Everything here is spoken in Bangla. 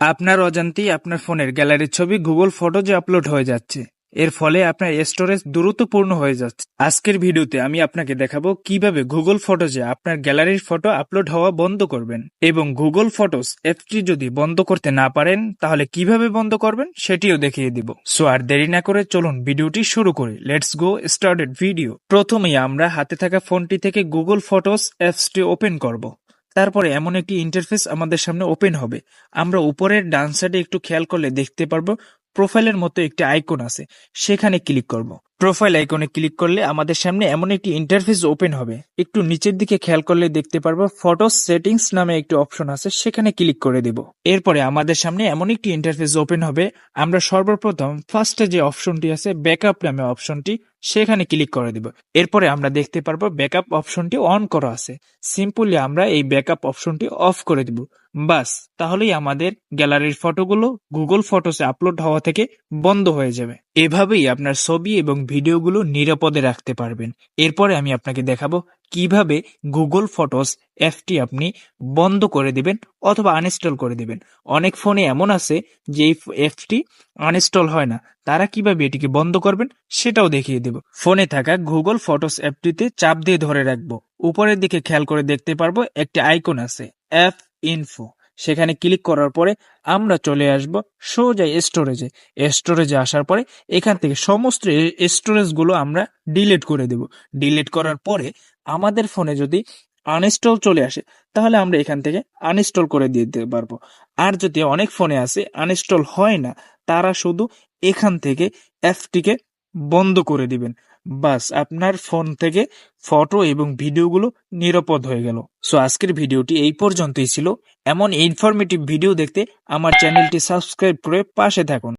আপনার অজান্তেই আপনার ফোনের গ্যালারির ছবি গুগল ফটোজে আপলোড হয়ে যাচ্ছে। এর ফলে আপনার স্টোরেজ দ্রুত পূর্ণ হয়ে যাচ্ছে। আজকের ভিডিওতে আমি আপনাকে দেখাবো কীভাবে গুগল ফটোজে আপনার গ্যালারির ফটো আপলোড হওয়া বন্ধ করবেন এবং গুগল ফটোস অ্যাপটি যদি বন্ধ করতে না পারেন, তাহলে কীভাবে বন্ধ করবেন সেটিও দেখিয়ে দিব। সো আর দেরি না করে চলুন ভিডিওটি শুরু করি। লেটস গো স্টার্টেড ভিডিও প্রথমেই আমরা হাতে থাকা ফোনটি থেকে গুগল ফটোস অ্যাপসটি ওপেন করব। তারপরে এমন একটি ইন্টারফেস আমাদের সামনে ওপেন হবে। আমরা উপরের ডান সাইডে একটু খেয়াল করলে দেখতে পারব। প্রোফাইলের মতো একটি আইকন আছে, সেখানে ক্লিক করব। প্রোফাইল আইকনে ক্লিক করলে আমাদের সামনে এমন একটি ইন্টারফেস ওপেন হবে। একটু নিচের দিকে খেয়াল করলে দেখতে পারব ফটো সেটিংস নামে একটি অপশন আছে, সেখানে ক্লিক করে দেব। এরপরে আমাদের সামনে এমন একটি ইন্টারফেস ওপেন হবে, আমরা সর্বপ্রথম ফার্স্টে যে অপশনটি আছে ব্যাকআপ নামে অপশনটি সেখানে ক্লিক করে দিব। এরপরে আমরা দেখতে পারব ব্যাকআপ অপশনটি অন করা আছে। সিম্পলি আমরা এই ব্যাকআপ অপশনটি অফ করে দিব। বাস, তাহলেই আমাদের গ্যালারির ফটোগুলো গুগল ফটোসে আপলোড হওয়া থেকে বন্ধ হয়ে যাবে। এভাবেই আপনার ছবি এবং ভিডিওগুলো নিরাপদে রাখতে পারবেন। এরপরে আমি আপনাকে দেখাবো কীভাবে গুগল ফটোস অ্যাপটি আপনি বন্ধ করে দিবেন অথবা আনইনস্টল করে দিবেন। অনেক ফোনে এমন আছে যে এই অ্যাপটি আনইনস্টল হয় না। তারা কীভাবে এটিকে বন্ধ করবেন সেটাও দেখিয়ে দেব। ফোনে থাকা গুগল ফটোস অ্যাপটিতে চাপ দিয়ে ধরে রাখব। উপরের দিকে খেয়াল করে দেখতে পারব একটি আইকন আছে। অ্যাপ ইনফো সেখানে ক্লিক করার পরে আমরা চলে আসব সোজা স্টোরেজে স্টোরেজে আসার পরে এখান থেকে সমস্ত স্টোরেজগুলো আমরা ডিলিট করে দেব। ডিলিট করার পরে আমাদের ফোনে যদি আনইনস্টল চলে আসে, তাহলে আমরা এখান থেকে আনইনস্টল করে দিতে পারব। আর যদি অনেক ফোনে আছে আনইনস্টল হয় না, তারা শুধু এখান থেকে অ্যাপটিকে বন্ধ করে দিবেন। বাস, আপনার ফোন থেকে ফটো এবং ভিডিওগুলো নিরাপদ হয়ে গেল। সো, আজকের ভিডিওটি এই পর্যন্তই ছিল। এমন ইনফরমেটিভ ভিডিও দেখতে আমার চ্যানেলটি সাবস্ক্রাইব করে পাশে থাকুন।